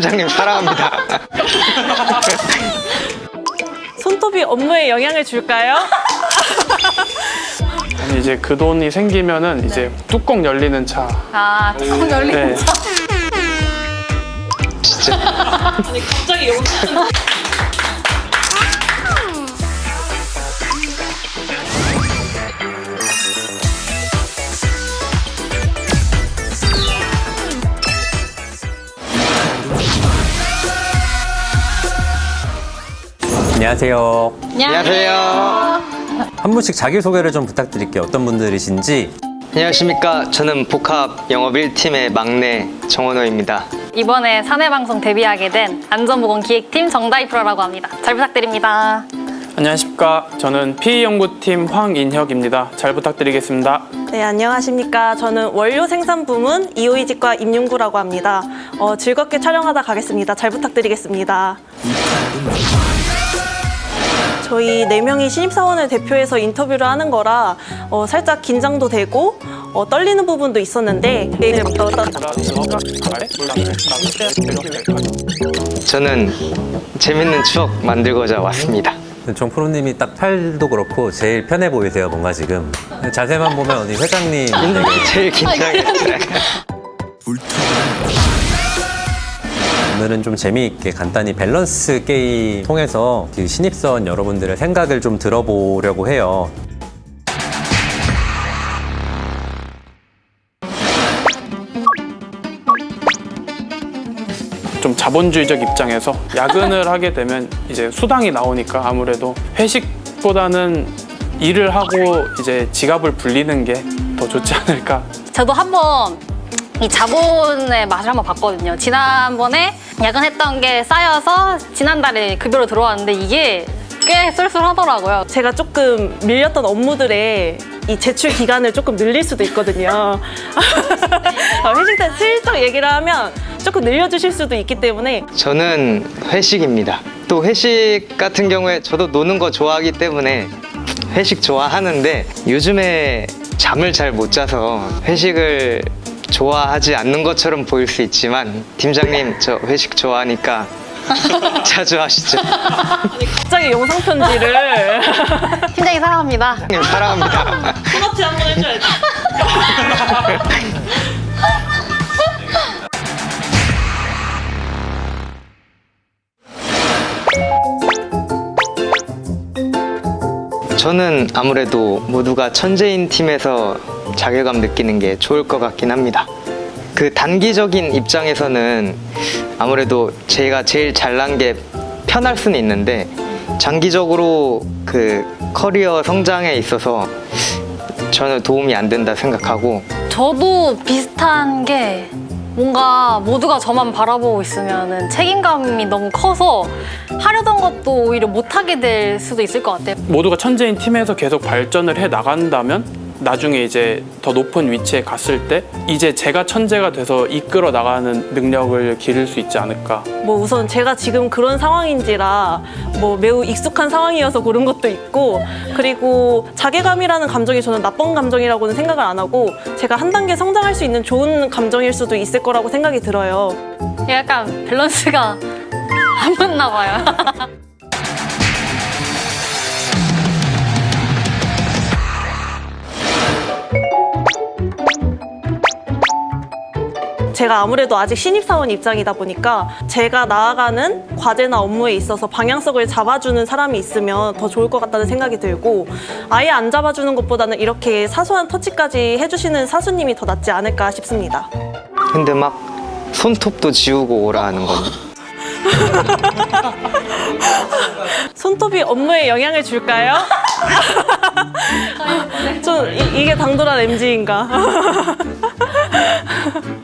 팀장님 사랑합니다. 손톱이 업무에 영향을 줄까요? 아니 이제 그 돈이 생기면은 이제 뚜껑 열리는 차. 아, 뚜껑 열리는 네. 차. 아니 갑자기 영상 안녕하세요. 안녕하세요. 한 분씩 자기소개를 좀 부탁드릴게요. 어떤 분들이신지. 안녕하십니까. 저는 복합 영업 1팀의 막내 정원호입니다. 이번에 사내방송 데뷔하게 된 안전보건 기획팀 정다이 프로라고 합니다. 잘 부탁드립니다. 안녕하십니까. 저는 PE 연구팀 황인혁입니다. 잘 부탁드리겠습니다. 네 안녕하십니까 저는 원료 생산 부문 이호이직과 임윤구라고 합니다 어, 즐겁게 촬영하다 가겠습니다 잘 부탁드리겠습니다 저희 네 명이 신입사원을 대표해서 인터뷰를 하는 거라 어, 살짝 긴장도 되고 어, 떨리는 부분도 있었는데 내일부터 저는 재밌는 추억 만들고자 왔습니다. 정 프로님이 딱 팔도 그렇고 제일 편해 보이세요. 뭔가 지금 자세만 보면 어디 회장님 제일 긴장해요. 오늘은 좀 재미있게 간단히 밸런스 게임 통해서 그 신입사원 여러분들의 생각을 좀 들어보려고 해요. 좀 자본주의적 입장에서 야근을 하게 되면 이제 수당이 나오니까 아무래도 회식보다는 일을 하고 이제 지갑을 불리는 게 더 좋지 않을까. 저도 한번 이 자본의 맛을 한번 봤거든요. 지난번에 야근했던 게 쌓여서 지난달에 급여로 들어왔는데 이게 꽤 쏠쏠하더라고요. 제가 조금 밀렸던 업무들의 이 제출 기간을 조금 늘릴 수도 있거든요. 어, 회식 때 슬쩍 얘기를 하면 조금 늘려주실 수도 있기 때문에 저는 회식입니다. 또 회식 같은 경우에 저도 노는 거 좋아하기 때문에 회식 좋아하는데 요즘에 잠을 잘 못 자서 회식을 좋아하지 않는 것처럼 보일 수 있지만 팀장님 저 회식 좋아하니까 자주 하시죠. 갑자기 영상 편지를 팀장님 사랑합니다. 팀장님 사랑합니다. 똑같이 한번 해줘야지. 저는 아무래도 모두가 천재인 팀에서 자괴감 느끼는 게 좋을 것 같긴 합니다. 그 단기적인 입장에서는 아무래도 제가 제일 잘난 게 편할 수는 있는데 장기적으로 그 커리어 성장에 있어서 저는 도움이 안 된다 생각하고 저도 비슷한 게 뭔가 모두가 저만 바라보고 있으면 책임감이 너무 커서 하려던 것도 오히려 못하게 될 수도 있을 것 같아요. 모두가 천재인 팀에서 계속 발전을 해 나간다면 나중에 이제 더 높은 위치에 갔을 때 이제 제가 천재가 돼서 이끌어 나가는 능력을 기를 수 있지 않을까. 뭐 우선 제가 지금 그런 상황인지라 뭐 매우 익숙한 상황이어서 고른 것도 있고 그리고 자괴감이라는 감정이 저는 나쁜 감정이라고는 생각을 안 하고 제가 한 단계 성장할 수 있는 좋은 감정일 수도 있을 거라고 생각이 들어요. 약간 밸런스가 안 맞나 봐요. 제가 아무래도 아직 신입사원 입장이다 보니까 제가 나아가는 과제나 업무에 있어서 방향성을 잡아주는 사람이 있으면 더 좋을 것 같다는 생각이 들고 아예 안 잡아주는 것보다는 이렇게 사소한 터치까지 해주시는 사수님이 더 낫지 않을까 싶습니다. 근데 막 손톱도 지우고 오라 하는 건 손톱이 업무에 영향을 줄까요? 좀 이, 게 당돌한 MG인가?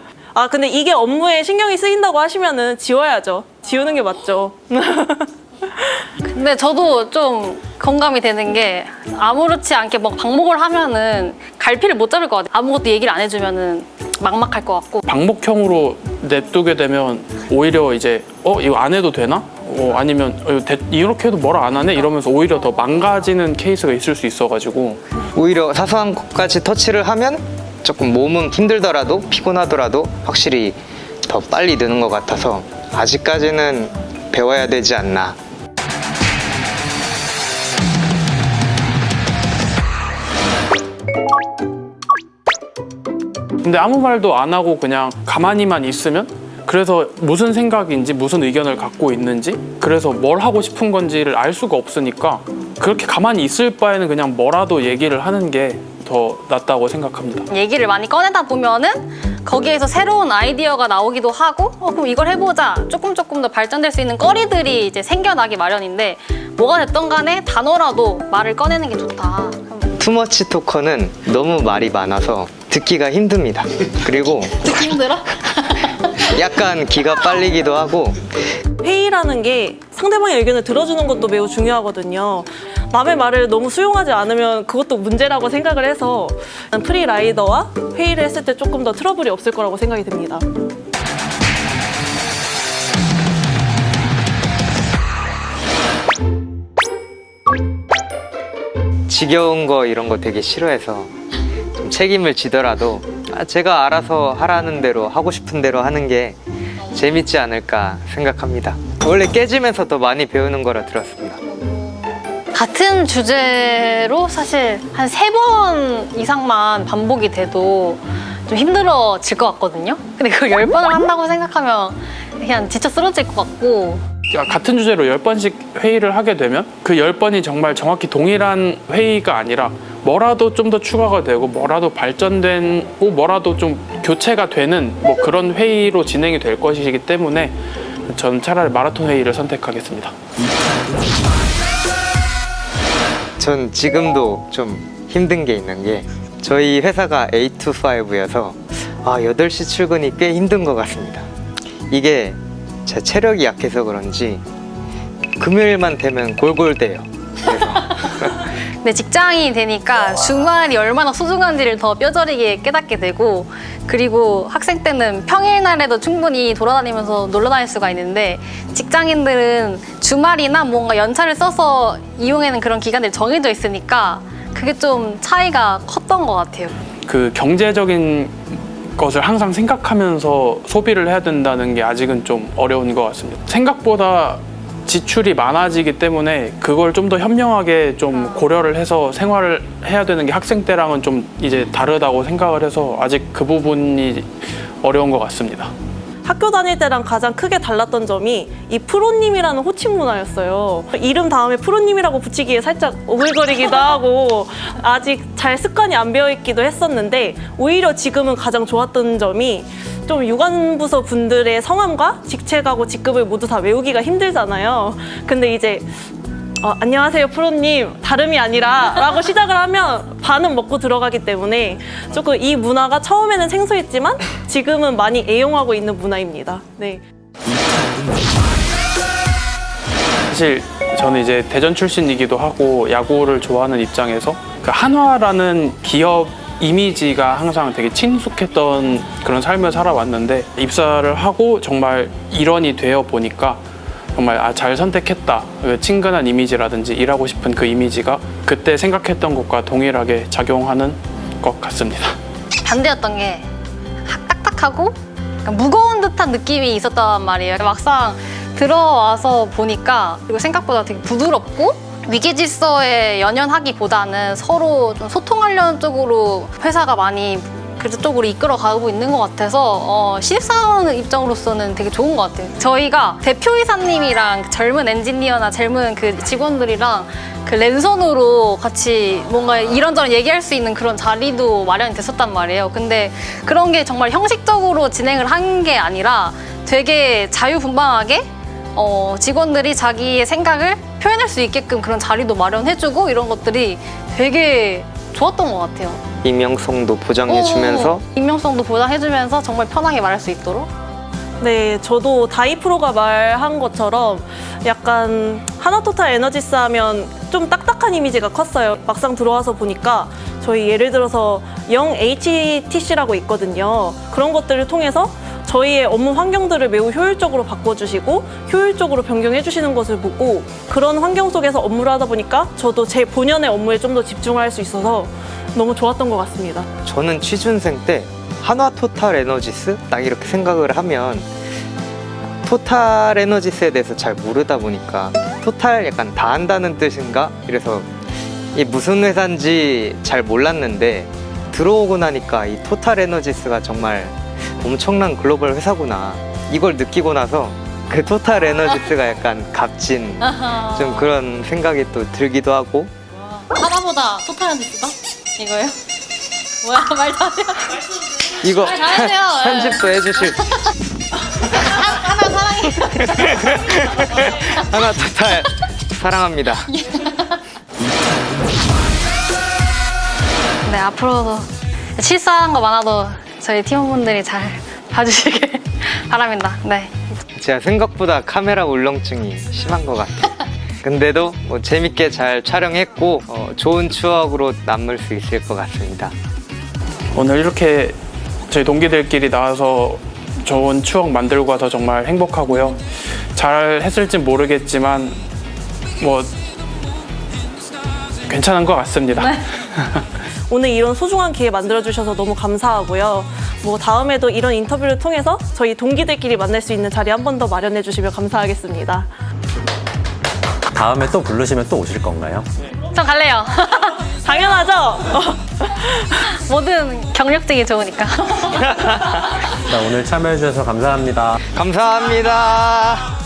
아 근데 이게 업무에 신경이 쓰인다고 하시면은 지워야죠. 지우는 게 맞죠. 근데 저도 좀 공감이 되는 게 아무렇지 않게 막 방목을 하면은 갈피를 못 잡을 것 같아요. 아무것도 얘기를 안 해주면은 막막할 것 같고 방목형으로 냅두게 되면 오히려 이제 어 이거 안 해도 되나? 어, 아니면 어, 이거 대- 이렇게 해도 뭘 안 하네 이러면서 오히려 더 망가지는 케이스가 있을 수 있어가지고 오히려 사소한 것까지 터치를 하면 조금 몸은 힘들더라도 피곤하더라도 확실히 더 빨리 느는 것 같아서 아직까지는 배워야 되지 않나. 근데 아무 말도 안 하고 그냥 가만히만 있으면 그래서 무슨 생각인지 무슨 의견을 갖고 있는지 그래서 뭘 하고 싶은 건지를 알 수가 없으니까 그렇게 가만히 있을 바에는 그냥 뭐라도 얘기를 하는 게 더 낫다고 생각합니다. 얘기를 많이 꺼내다 보면은 거기에서 새로운 아이디어가 나오기도 하고 어, 그럼 이걸 해보자 조금 조금 더 발전될 수 있는 거리들이 이제 생겨나기 마련인데 뭐가 됐던 간에 단어라도 말을 꺼내는 게 좋다. 투머치 토커는 너무 말이 많아서 듣기가 힘듭니다. 그리고 듣기 힘들어? 약간 기가 빨리기도 하고 회의라는 게 상대방의 의견을 들어주는 것도 매우 중요하거든요. 남의 말을 너무 수용하지 않으면 그것도 문제라고 생각을 해서 프리라이더와 회의를 했을 때 조금 더 트러블이 없을 거라고 생각이 듭니다. 지겨운 거 이런 거 되게 싫어해서 좀 책임을 지더라도 아, 제가 알아서 하라는 대로 하고 싶은 대로 하는 게 재밌지 않을까 생각합니다. 원래 깨지면서 더 많이 배우는 거라 들었습니다. 같은 주제로 사실 한 세 번 이상만 반복이 돼도 좀 힘들어질 것 같거든요. 근데 그걸 열 번을 한다고 생각하면 그냥 지쳐 쓰러질 것 같고 같은 주제로 열번씩 회의를 하게 되면 그 열번이 정말 정확히 동일한 회의가 아니라 뭐라도 좀 더 추가가 되고 뭐라도 발전되고 뭐라도 좀 교체가 되는 뭐 그런 회의로 진행이 될 것이기 때문에 저는 차라리 마라톤 회의를 선택하겠습니다. 전 지금도 좀 힘든 게 있는 게 저희 회사가 8 to 5여서 아, 8시 출근이 꽤 힘든 것 같습니다. 이게 제 체력이 약해서 그런지 금요일만 되면 골골대요. 근데 직장이 되니까 주말이 얼마나 소중한지를 더 뼈저리게 깨닫게 되고 그리고 학생 때는 평일날에도 충분히 돌아다니면서 놀러 다닐 수가 있는데 직장인들은 주말이나 뭔가 연차를 써서 이용하는 그런 기간들이 정해져 있으니까 그게 좀 차이가 컸던 것 같아요. 그 경제적인 것을 항상 생각하면서 소비를 해야 된다는 게 아직은 좀 어려운 것 같습니다. 생각보다 지출이 많아지기 때문에 그걸 좀 더 현명하게 좀 고려를 해서 생활을 해야 되는 게 학생 때랑은 좀 이제 다르다고 생각을 해서 아직 그 부분이 어려운 것 같습니다. 학교 다닐 때랑 가장 크게 달랐던 점이 이 프로님이라는 호칭 문화였어요. 이름 다음에 프로님이라고 붙이기에 살짝 오글거리기도 하고 아직 잘 습관이 안 배어 있기도 했었는데 오히려 지금은 가장 좋았던 점이 좀 유관부서 분들의 성함과 직책하고 직급을 모두 다 외우기가 힘들잖아요. 근데 이제 어, 안녕하세요 프로님 다름이 아니라 라고 시작을 하면 반은 먹고 들어가기 때문에 조금 이 문화가 처음에는 생소했지만 지금은 많이 애용하고 있는 문화입니다. 네. 사실 저는 이제 대전 출신이기도 하고 야구를 좋아하는 입장에서 그 한화라는 기업 이미지가 항상 되게 친숙했던 그런 삶을 살아왔는데 입사를 하고 정말 일원이 되어 보니까 정말 아, 잘 선택했다. 그 친근한 이미지라든지 일하고 싶은 그 이미지가 그때 생각했던 것과 동일하게 작용하는 것 같습니다. 반대였던 게 딱딱하고 무거운 듯한 느낌이 있었단 말이에요. 막상 들어와서 보니까 그리고 생각보다 되게 부드럽고 위계 질서에 연연하기보다는 서로 좀 소통하려는 쪽으로 회사가 많이 그래도 쪽으로 이끌어 가고 있는 것 같아서 어, 신입사원 입장으로서는 되게 좋은 것 같아요. 저희가 대표이사님이랑 젊은 엔지니어나 젊은 그 직원들이랑 그 랜선으로 같이 뭔가 이런저런 얘기할 수 있는 그런 자리도 마련이 됐었단 말이에요. 근데 그런 게 정말 형식적으로 진행을 한 게 아니라 되게 자유분방하게 어, 직원들이 자기의 생각을 표현할 수 있게끔 그런 자리도 마련해주고 이런 것들이 되게 좋았던 것 같아요. 익명성도 보장해주면서 어, 익명성도 보장해주면서 정말 편하게 말할 수 있도록 네, 저도 다이프로가 말한 것처럼 약간 하나토탈 에너지스 하면 좀 딱딱한 이미지가 컸어요. 막상 들어와서 보니까 저희 예를 들어서 영 HTC라고 있거든요. 그런 것들을 통해서 저희의 업무 환경들을 매우 효율적으로 바꿔주시고 효율적으로 변경해 주시는 것을 보고 그런 환경 속에서 업무를 하다 보니까 저도 제 본연의 업무에 좀 더 집중할 수 있어서 너무 좋았던 것 같습니다. 저는 취준생 때 한화 토탈 에너지스 딱 이렇게 생각을 하면 토탈 에너지스에 대해서 잘 모르다 보니까 토탈 약간 다 한다는 뜻인가? 이래서 이 무슨 회사인지 잘 몰랐는데 들어오고 나니까 이 토탈 에너지스가 정말 엄청난 글로벌 회사구나 이걸 느끼고 나서 그 토탈 에너지스가 약간 값진 좀 그런 생각이 또 들기도 하고 하나보다 토탈한 디스다? 이거요? 뭐야 말도 안 돼요. 이거 잘하세요. 편집도 해주실 하나 사랑해. 하나 토탈 사랑합니다. 네 앞으로도 실수한 거 많아도 저희 팀원분들이 잘 봐주시길 바랍니다. 네. 제가 생각보다 카메라 울렁증이 심한 것 같아요. 근데도 뭐 재밌게 잘 촬영했고 어, 좋은 추억으로 남을 수 있을 것 같습니다. 오늘 이렇게 저희 동기들끼리 나와서 좋은 추억 만들고 와서 정말 행복하고요. 잘 했을진 모르겠지만 뭐 괜찮은 것 같습니다. 오늘 이런 소중한 기회 만들어주셔서 너무 감사하고요. 뭐 다음에도 이런 인터뷰를 통해서 저희 동기들끼리 만날 수 있는 자리 한 번 더 마련해 주시면 감사하겠습니다. 다음에 또 부르시면 또 오실 건가요? 전 갈래요. 당연하죠? 모든 경력직이 좋으니까. 자, 오늘 참여해주셔서 감사합니다. 감사합니다.